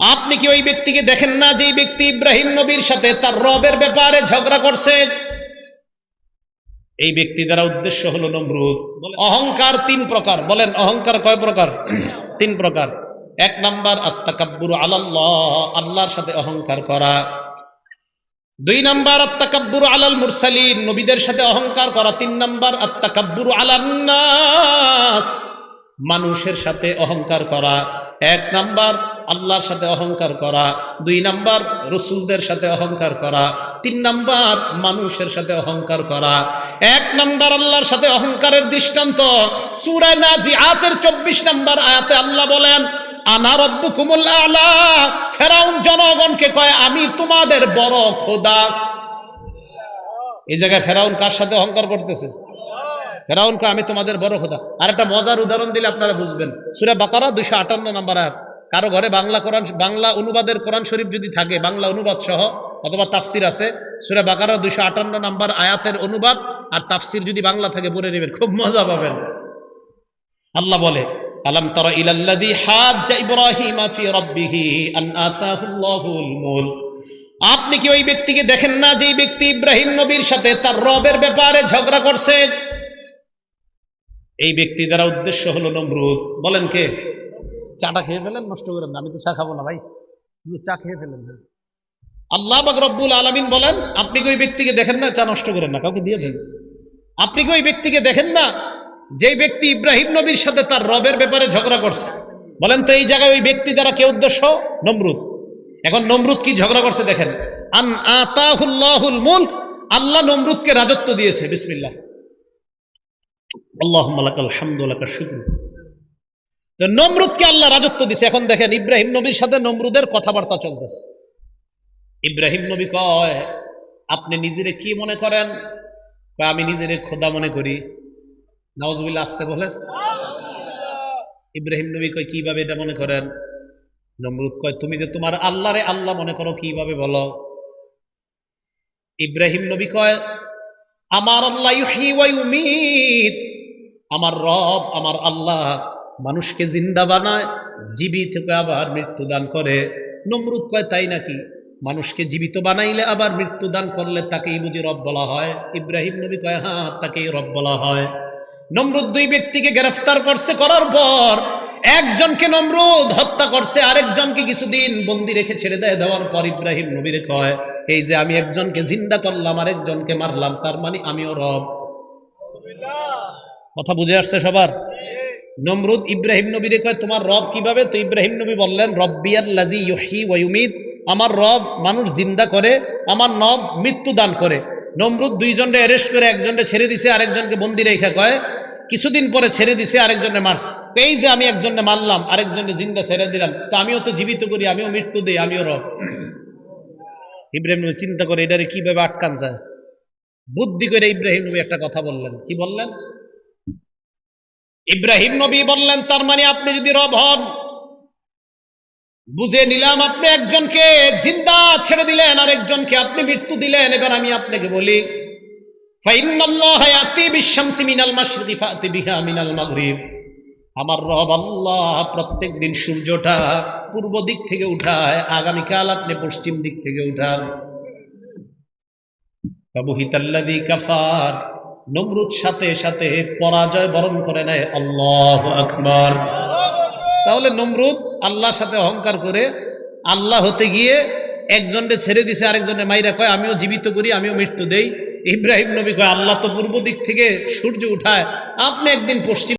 আপনি কি ওই ব্যক্তিকে দেখেন না যে ব্যক্তি ইব্রাহিম নবীর সাথে তার রবের ব্যাপারে ঝগড়া করছে? এই ব্যক্তি দ্বারা উদ্দেশ্য হলো নমরুদ। অহংকার তিন প্রকার। বলেন অহংকার কয় প্রকার? তিন প্রকার। এক নাম্বার আত্মাকাব্বুর আলাল্লাহ আল্লাহর সাথে অহংকার করা। দুই নাম্বার আত্মাকাব্বুর আলাল মুরসালিন নবীদের সাথে অহংকার করা। তিন নাম্বার আত্মাকাব্বুর আলান্নাস মানুষের সাথে অহংকার করা। এক নাম্বার আল্লাহর সাথে অহংকার করা, দুই নাম্বার রসুলদের সাথে অহংকার করা, তিন নাম্বার মানুষের সাথে অহংকার করা, এক নাম্বার আল্লাহর সাথে অহংকারের দৃষ্টান্ত। সুরায় নাজি আতের চব্বিশ নাম্বার আয়াতে আল্লাহ বলেন ফেরাউন জনগণকে কয়, আমি তোমাদের বড় খোদা। এই জায়গায় ফেরাউন কার সাথে অহংকার করতেছে? ফেরাউন কয়, আমি তোমাদের বড় আর একটা মজার উদাহরণ দিলে আপনারা বুঝবেন। সুরা বাকারা দুইশো আটান্ন নাম্বার আয়াত। কারও ঘরে বাংলা কোরআন, বাংলা অনুবাদের কোরআন শরীফ যদি থাকে, বাংলা অনুবাদ সহ, অথবা তাফসির আছে, সুরা বাকারা দুইশো আটান্ন নাম্বার আয়াতের অনুবাদ আর তাফসির যদি বাংলা থাকে, পড়ে নেবেন, খুব মজা পাবেন। আল্লাহ বলে, আলম তর ইলাল্লাযী হাজ্জা ইব্রাহিম ফি রাব্বিহি আন আতাহুল্লাহুল আপনি কি ওই ব্যক্তিকে দেখেন না যে ব্যক্তি ইব্রাহিম নবীর সাথে তার রবের ব্যাপারে ঝগড়া করছে? এই ব্যক্তি দ্বারা উদ্দেশ্য হলো নমরুদ। বলেন কে? চাটা খেয়ে ফেলেন, নষ্ট করেন না আমি তো চা খাব না ভাই। চা খেয়ে ফেলেন আল্লাহ বাক রব্বুল আলমিন বলেন, আপনি কি ওই ব্যক্তিকে দেখেন না, চা নষ্ট করেন না? কাউকে দিয়ে দেন। আপনি কি ওই ব্যক্তিকে দেখেন না যে ব্যক্তি ইব্রাহিম নবীর সাথে তার রবের ব্যাপারে ঝগড়া করছে? বলেন তো, এই জায়গায় ওই ব্যক্তি দ্বারা কে উদ্দেশ্য? নমরুদ। এখন নমরুদ কি ঝগড়া করছে দেখেন। আন আতাহুল্লাহুল মুলক, আল্লাহ নমরুদকে রাজত্ব দিয়েছে। বিসমিল্লাহ। আল্লাহ মালাকাল হামদুল্লাহ শুক্র। তো নমরুদকে আল্লাহ রাজত্ব দিছে। এখন দেখেন ইব্রাহিম নবীর সাথে নমরুদের কথাবার্তা চলতেছে। ইব্রাহিম নবী কয়, আপনি নিজেরে কি মনে করেন? বা আমি নিজেরে খোদা মনে করি। নওয়াজবিল্লা আসতে বলে ইব্রাহিম নবী কয়, কীভাবে এটা মনে করেন? নমরুদ কয়, তুমি যে তোমার আল্লাহরে আল্লাহ মনে করো, কীভাবে বলো? ইব্রাহিম নবী কয়, আমার আল্লাহ আমার রব, আমার আল্লাহ মানুষকে জিন্দা বানায়, জীবিত থেকে আবার মৃত্যু দান করে। নমরুদ কয়, তাই নাকি? মানুষকে জীবিত বানাইলে আবার মৃত্যু দান করলে তাকেই বুঝি রব বলা হয়। ইব্রাহিম নবী কয় হ্যাঁ তাকেই রব বলা হয়। নমরুদ দুই ব্যক্তিকে গ্রেফতার করছে, করার পর একজনকে নমরুদ হত্যা করছে, আরেকজনকে কিছুদিন বন্দি রেখে ছেড়ে দেয়, দেওয়ার পর ইব্রাহিম নবীরে কয়, এই যে আমি একজনকে জিন্দা করলাম, আরেকজনকে মারলাম, তার মানে আমিও রব। কথা বুঝে আসছে সবার? নমরুদ ইব্রাহিম নবীরে কয়, তোমার রব কীভাবে? তো ইব্রাহিম নবী বললেন রব্বিয়াল লাজি ইউহি ওয়ুমিদ আমার রব মানুষ জিন্দা করে, আমার নব মৃত্যু দান করে। নমরুদ দুইজনকে অ্যারেস্ট করে একজনকে ছেড়ে দিছে, আরেকজনকে বন্দি রেখা কয়, কিছুদিন পরে ছেড়ে দিছে আরেকজনে মারছে। এই যে আমি একজনে মারলাম আরেকজনে জিন্দা ছেড়ে দিলাম, তো আমিও তো জীবিত করি, আমিও মৃত্যু দিই, আমিও রব। ইব্রাহিম নবী চিন্তা করে, এটারে কীভাবে আটকান যায়? বুদ্ধি করে ইব্রাহিম নবী একটা কথা বললেন। কি বললেন? ইব্রাহিম নবী বললেন, তার মানে আপনি যদি রব হন, বুঝে নিলাম আপনি একজনকে জিন্দা ছেড়ে দিলেন আর একজনকে আপনি মৃত্যু দিলেন। এবার আমি আপনাকে বলি আমার রব আল্লাহ প্রত্যেক দিন সূর্যটা পূর্ব দিক থেকে উঠায়, আগামীকাল আপনি পশ্চিম দিক থেকে উঠান। কাফার। নমরুদ সাথে সাথে পরাজয় বরণ করে নেয়। আল্লাহ আকবর। তাহলে নমরুদ আল্লাহর সাথে অহংকার করে আল্লাহ হতে গিয়ে একজনকে ছেড়ে দিছে আরেকজনে মাইরা কয়, আমিও জীবিত করি, আমিও মৃত্যু দেই। ইব্রাহিম নবী কয়, আল্লাহ তো পূর্ব দিক থেকে সূর্য উঠায়। আপনি একদিন পশ্চিম